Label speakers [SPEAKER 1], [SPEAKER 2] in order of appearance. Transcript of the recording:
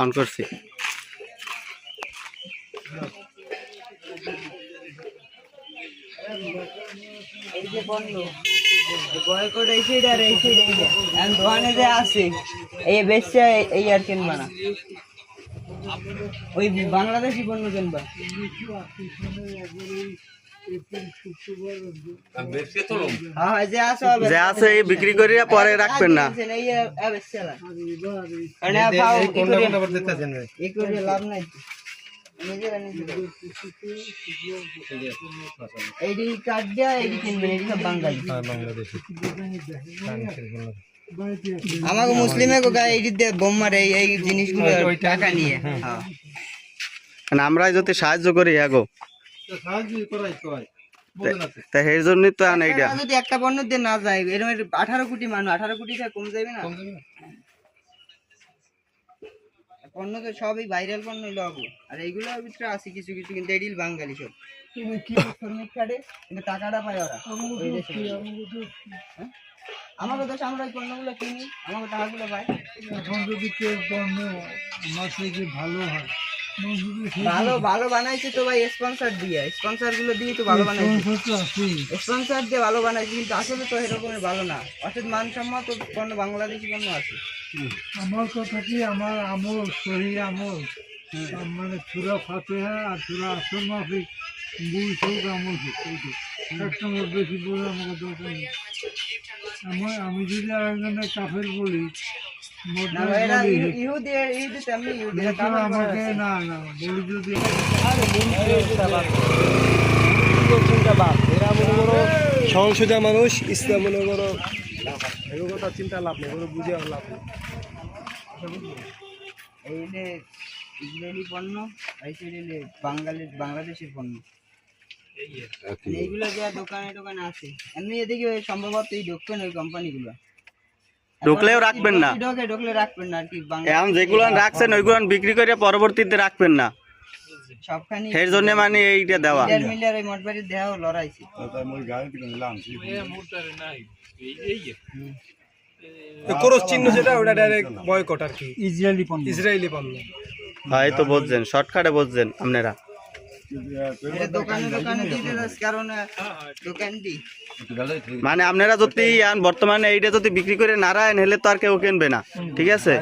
[SPEAKER 1] On করছি
[SPEAKER 2] ওই বাংলাদেশি পণ্য কিনবা হ্যাঁ হ্যাঁ, যে আছে হবে।
[SPEAKER 1] যে আছে এই বিক্রি করিয়া পরে রাখবেন না।
[SPEAKER 2] করে- করে লাভ নাই আমাকে মুসলিমে বোম মারে এই এই জিনিসগুলো টাকা নিয়ে। হ্যাঁ।
[SPEAKER 1] মানে আমরা যদি সাহায্য করি আগো তা তো আন এইটা
[SPEAKER 2] যদি একটা পণ্য দিয়ে না যায় এরকম আঠারো কোটি মানুষ আঠারো কোটি টাকা কম যাবে না? পণ্য তো সবই ভাইরাল পণ্য হইল আর এইগুলোর ভিতরে আছে কিছু কিছু কিন্তু এডিল বাঙালি সব। শ্রমিক কাটে কিন্তু টাকাটা পায় ওরা। ওই দেশে। হ্যাঁ? আমাকে দোষ আমরা ওই পণ্যগুলো কিনি আমাকে টাকাগুলো পাই
[SPEAKER 3] এখন যদি কেউ পণ্য আমার থেকে ভালো হয়
[SPEAKER 2] ভালো ভালো বানাইছে তো ভাই স্পন্সর দিয়ে। স্পন্সরগুলো দিয়ে তো ভালো বানাইছে। স্পন্সর দিয়ে ভালো বানাইছে কিন্তু আসলে তো এরকমের ভালো না। অর্থাৎ মানসম্মত পণ্য বাংলাদেশি পণ্য আছে।
[SPEAKER 3] আমার কথা কি আমার আমল সহি আমল। মানে সুরা ফাতেহা আর সুরা আসর মাফিক দুই সব আমল আমার বেশি বলে আমাকে দরকার আমার আমি যদি আরেকজনের কাফের বলি
[SPEAKER 4] সংসদা মানুষ ইসলাম মনে করো এগুলো কথা চিন্তা লাভ নেই বুঝে লাভ নেই
[SPEAKER 2] এই যে। ইসরায়েলি পণ্য এই যে বাঙালির বাংলাদেশের পণ্য এইগুলো যা দোকানে দোকানে আছে। এমনি এদিকে সম্ভবত এই ঢুকবেন ওই কোম্পানিগুলো
[SPEAKER 1] ঢুকলেও রাখবেন না।
[SPEAKER 2] ঢোকে ঢুকলে রাখবেন না আর কি
[SPEAKER 1] এখন যেগুলো রাখছেন ওইগুলো বিক্রি করে পরবর্তীতে রাখবেন না।
[SPEAKER 2] সবখানি
[SPEAKER 1] সেই জন্য মানে এইটা দেওয়া।
[SPEAKER 2] মিলিয়ার লড়াইছে।
[SPEAKER 4] ক্রস চিহ্ন যেটা ওটা ডাইরেক্ট বয়কট আর কি।
[SPEAKER 3] ইসরায়েলি পণ্য।
[SPEAKER 4] ইসরায়েলি পণ্য।
[SPEAKER 1] হয় তো বুঝছেন শর্টকাটে বুঝছেন আপনারা। মানে আপনারা যদি বর্তমানে এইটা যদি বিক্রি করে নারায়ণ রাখেন হলে তো আর কেউ কিনবে না। ঠিক আছে?